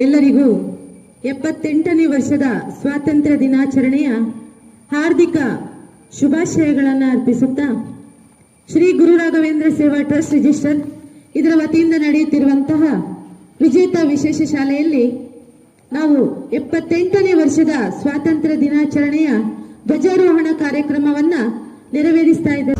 ಎಲ್ಲರಿಗೂ ಎಪ್ಪತ್ತೆಂಟನೇ ವರ್ಷದ ಸ್ವಾತಂತ್ರ್ಯ ದಿನಾಚರಣೆಯ ಹಾರ್ದಿಕ ಶುಭಾಶಯಗಳನ್ನು ಅರ್ಪಿಸುತ್ತಾ ಶ್ರೀ ಗುರು ರಾಘವೇಂದ್ರ ಸೇವಾ ಟ್ರಸ್ಟ್ ರಿಜಿಸ್ಟರ್ ಇದರ ವತಿಯಿಂದ ನಡೆಯುತ್ತಿರುವಂತಹ ವಿಜೇತ ವಿಶೇಷ ಶಾಲೆಯಲ್ಲಿ ನಾವು ಎಪ್ಪತ್ತೆಂಟನೇ ವರ್ಷದ ಸ್ವಾತಂತ್ರ್ಯ ದಿನಾಚರಣೆಯ ಧ್ವಜಾರೋಹಣ ಕಾರ್ಯಕ್ರಮವನ್ನು ನೆರವೇರಿಸ್ತಾ ಇದ್ದೇವೆ.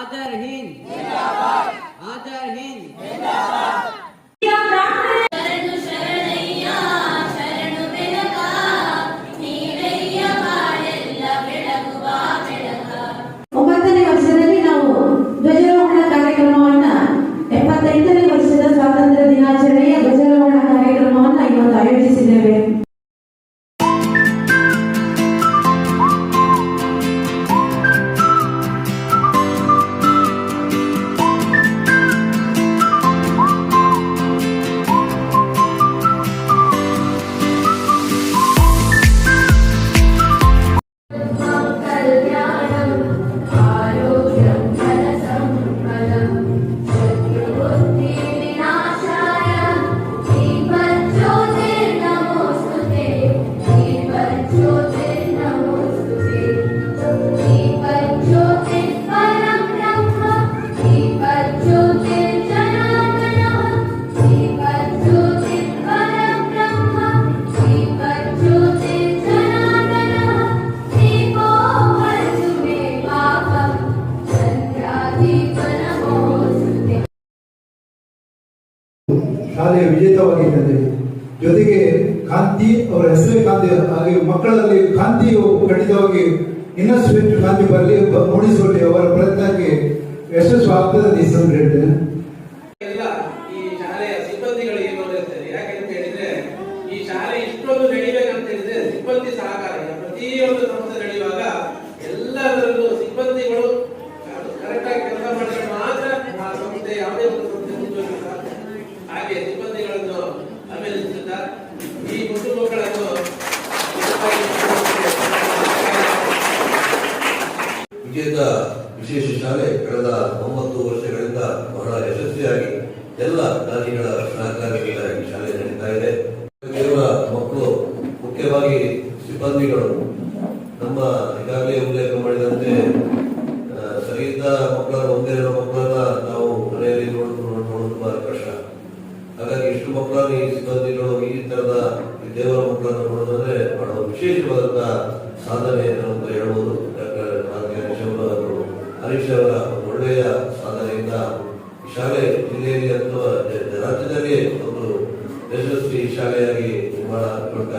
آدر ہند آدر ہند ಶಾಲೆಯ ವಿಜೇತವಾಗಿದ್ದಾರೆ ಜೊತೆಗೆ ಕಾಂತಿ ಅವರ ಹೆಸರೇ ಕಾಂತಿ ಹಾಗೆ ಮಕ್ಕಳಲ್ಲಿ ಕಾಂತಿಯು ಖಂಡಿತವಾಗಿ ಇನ್ನಷ್ಟು ಹೆಚ್ಚು ಕಾಂತಿ ಬರಲಿ ಮೂಡಿಸುವಲ್ಲಿ ಅವರ ಪ್ರಯತ್ನಕ್ಕೆ ಯಶಸ್ಸು ಆಗ್ತದೆ ಹೆಸರು ಹೇಳ್ತೇನೆ. ವಿಶೇಷ ಶಾಲೆ ಕಳೆದ ಒಂಬತ್ತು ವರ್ಷಗಳಿಂದ ಬಹಳ ಯಶಸ್ವಿಯಾಗಿ ಎಲ್ಲ ಜಾತಿಗಳ ಸಹಕಾರದಿಂದ ಶಾಲೆ ಶಾಲೆ ಜಿಲ್ಲೆಯಲ್ಲಿ ಅಥವಾ ರಾಜ್ಯದಲ್ಲಿ ಒಂದು ಯಶಸ್ವಿ ಶಾಲೆಯಾಗಿ ನಿರ್ಮಾಣ ಆಗ್ಕೊಳ್ತಾ